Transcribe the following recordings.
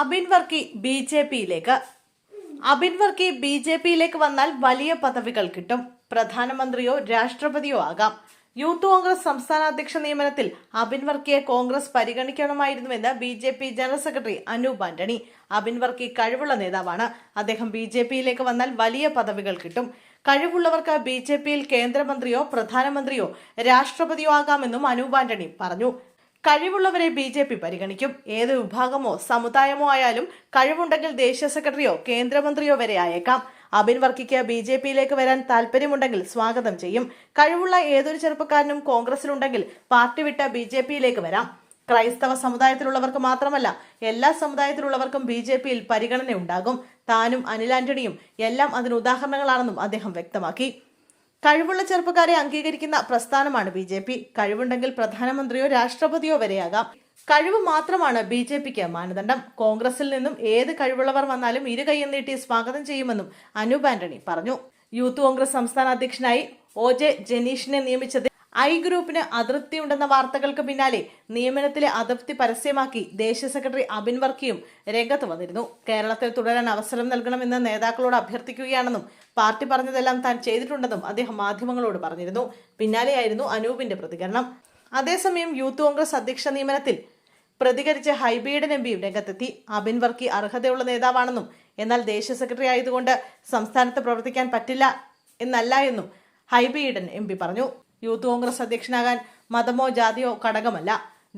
Abin Varkey B J പിയിലേക്ക്. Abin Varkey B J പിയിലേക്ക് വന്നാൽ വലിയ പദവികൾ കിട്ടും. പ്രധാനമന്ത്രിയോ രാഷ്ട്രപതിയോ ആകാം. യൂത്ത് കോൺഗ്രസ് സംസ്ഥാന അധ്യക്ഷ നിയമനത്തിൽ അബിൻ വർക്കിയെ Congress പരിഗണിക്കണമായിരുന്നുവെന്ന് B J P general secretary Anoop Antony. Abin Varkey കഴിവുള്ള നേതാവാണ്. അദ്ദേഹം ബി ജെ പിയിലേക്ക് വന്നാൽ വലിയ പദവികൾ കിട്ടും. കഴിവുള്ളവർക്ക് ബി ജെ പിയിൽ കേന്ദ്രമന്ത്രിയോ പ്രധാനമന്ത്രിയോ രാഷ്ട്രപതിയോ ആകാമെന്നും അനൂപ് ആന്റണി പറഞ്ഞു. കഴിവുള്ളവരെ ബി ജെ പി പരിഗണിക്കും. ഏത് വിഭാഗമോ സമുദായമോ ആയാലും കഴിവുണ്ടെങ്കിൽ ദേശീയ സെക്രട്ടറിയോ കേന്ദ്രമന്ത്രിയോ വരെ ആയേക്കാം. അബിൻ വർക്കിക്ക് ബി ജെ പിയിലേക്ക് വരാൻ താല്പര്യമുണ്ടെങ്കിൽ സ്വാഗതം ചെയ്യും. കഴിവുള്ള ഏതൊരു ചെറുപ്പക്കാരനും കോൺഗ്രസിലുണ്ടെങ്കിൽ പാർട്ടി വിട്ട് ബി ജെ പിയിലേക്ക് വരാം. ക്രൈസ്തവ സമുദായത്തിലുള്ളവർക്ക് മാത്രമല്ല എല്ലാ സമുദായത്തിലുള്ളവർക്കും ബി ജെ പിയിൽ പരിഗണന ഉണ്ടാകും താനും അനിൽ ആന്റണിയും എല്ലാം അതിന് ഉദാഹരണങ്ങളാണെന്നും അദ്ദേഹം വ്യക്തമാക്കി. കഴിവുള്ള ചെറുപ്പക്കാരെ അംഗീകരിക്കുന്ന പ്രസ്ഥാനമാണ് ബി ജെ പി. കഴിവുണ്ടെങ്കിൽ പ്രധാനമന്ത്രിയോ രാഷ്ട്രപതിയോ വരെയാകാം. കഴിവ് മാത്രമാണ് ബി ജെ പിക്ക് മാനദണ്ഡം. കോൺഗ്രസിൽ നിന്നും ഏത് കഴിവുള്ളവർ വന്നാലും ഇരു കൈയും നീട്ടി സ്വാഗതം ചെയ്യുമെന്നും അനൂപ് ആന്റണി പറഞ്ഞു. യൂത്ത് കോൺഗ്രസ് സംസ്ഥാന അധ്യക്ഷനായി ഒ ജെ ജനീഷിനെ നിയമിച്ചത് ഐ ഗ്രൂപ്പിന് അതൃപ്തിയുണ്ടെന്ന വാർത്തകൾക്ക് പിന്നാലെ നിയമനത്തിലെ അതൃപ്തി പരസ്യമാക്കി ദേശീയ സെക്രട്ടറി അബിൻ വർക്കിയും രംഗത്ത് വന്നിരുന്നു. കേരളത്തിൽ തുടരാൻ അവസരം നൽകണമെന്ന് നേതാക്കളോട് അഭ്യർത്ഥിക്കുകയാണെന്നും പാർട്ടി പറഞ്ഞതെല്ലാം താൻ ചെയ്തിട്ടുണ്ടെന്നും അദ്ദേഹം മാധ്യമങ്ങളോട് പറഞ്ഞിരുന്നു. പിന്നാലെയായിരുന്നു അനൂപിന്റെ പ്രതികരണം. അതേസമയം യൂത്ത് കോൺഗ്രസ് അധ്യക്ഷ നിയമനത്തിൽ പ്രതികരിച്ച ഹൈബീഡൻ എം പിയും രംഗത്തെത്തി. അബിൻ വർക്കി അർഹതയുള്ള നേതാവാണെന്നും എന്നാൽ ദേശീയ സെക്രട്ടറി ആയതുകൊണ്ട് സംസ്ഥാനത്ത് പ്രവർത്തിക്കാൻ പറ്റില്ല എന്നല്ല എന്നും ഹൈബീഡൻ എം പറഞ്ഞു. യൂത്ത് കോൺഗ്രസ് അധ്യക്ഷനാകാൻ മതമോ ജാതിയോ ഘടകമല്ല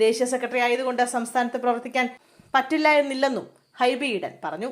ദേശീയ സെക്രട്ടറി ആയതുകൊണ്ട് സംസ്ഥാനത്ത് പ്രവർത്തിക്കാൻ പറ്റില്ല എന്നില്ലെന്നും ഹൈബി ഈഡൻ പറഞ്ഞു.